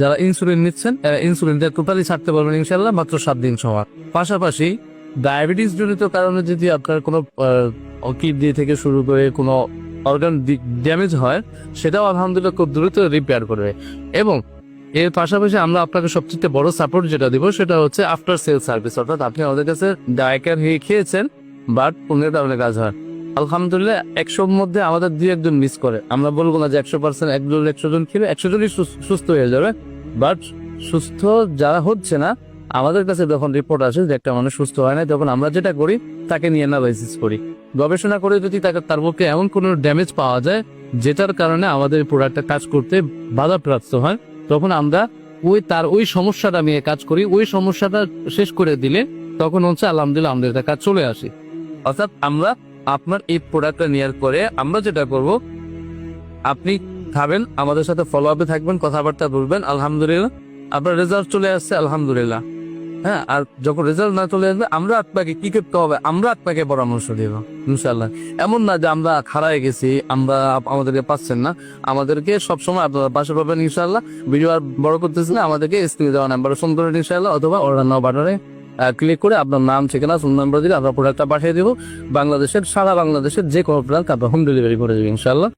যারা ইনসুলিন নিচ্ছেন ইনসুলিনটা টোটালি ছাড়তে পারবেন ইনশাল্লাহ মাত্র সাত দিন সময়। পাশাপাশি ডায়াবেটিস জনিত কারণে যদি আপনার কোনো কিডনি থেকে শুরু করে কোনো অর্গান ড্যামেজ হয়, সেটাও আলহামদুলিল্লাহ খুব দ্রুত রিপেয়ার করবে। এবং এর পাশাপাশি আমরা আপনাকে সবচেয়ে বড় সাপোর্ট যেটা দিব, সেটা হচ্ছে আফটার সেল সার্ভিস অর্থাৎ আপনি আমাদের কাছে ডায়কার হয়ে খেয়েছেন বাট পনেরো টাকা কাজ হয় আলহামদুলিল্লাহ, একশোর মধ্যে আমাদের দুই একজন মিস করে। আমরা বলব না যে একশো পার্সেন্ট একজন একশো জন খেলে একশো জনই সুস- সুস্থ হয়ে যাবে বাট সুস্থ যারা হচ্ছে না, আমাদের কাছে যখন রিপোর্ট আসে যে একটা মানুষ সুস্থ হয় না তখন আমরা যেটা করি, তাকে নিয়ে অ্যানালাইসিস করি। গবেষণা করে যদি তাকে তার পক্ষে এমন কোনো ড্যামেজ পাওয়া যায়, যেটার কারণে আমাদের প্রোডাক্টটা কাজ করতে বাধাপ্রাপ্ত হয়, তখন আমরা ওই তার ওই সমস্যাটা নিয়ে কাজ করি, ওই সমস্যাটা শেষ করে দিলে তখন হচ্ছে আলহামদুলিল্লাহ আমাদের কাজ চলে আসে। অর্থাৎ আমরা আপনার এই প্রোডাক্টটা নেওয়ার পরে আমরা যেটা করব, আপনি খাবেন, আমাদের সাথে ফলো আপে থাকবেন, কথাবার্তা বলবেন, আলহামদুলিল্লাহ। আপনার রেজাল্ট চলে আসছে, আলহামদুলিল্লাহ। হ্যাঁ আর যখন রেজাল্ট না চলে আসবে, আমরা আপনাকে কি করতে হবে? আমরা আপনাকে পরামর্শ দেব ইনশাল্লাহ এমন না যে আমরা খাড়ায় গেছি, আমরা আমাদেরকে পাচ্ছেন না। আমাদেরকে সবসময় আপনারা পাশে পাবেন ইনশাল্লাহ ভিডিও আর বড় করতেছি না, আমাদেরকে স্ক্রিনে দেওয়া নাম্বার করেন ইনশাল্লাহ অথবা অর্ডার নাও বাটনে ক্লিক করে আপনার নাম, ঠিকানা ফোন নাম্বার দিলে আমরা প্রোডাক্টটা পাঠিয়ে দেবো। বাংলাদেশের, সারা বাংলাদেশের যে কোনো প্রোডাক্ট আপনার হোম ডেলিভারি করে দেবে ইনশাল্লাহ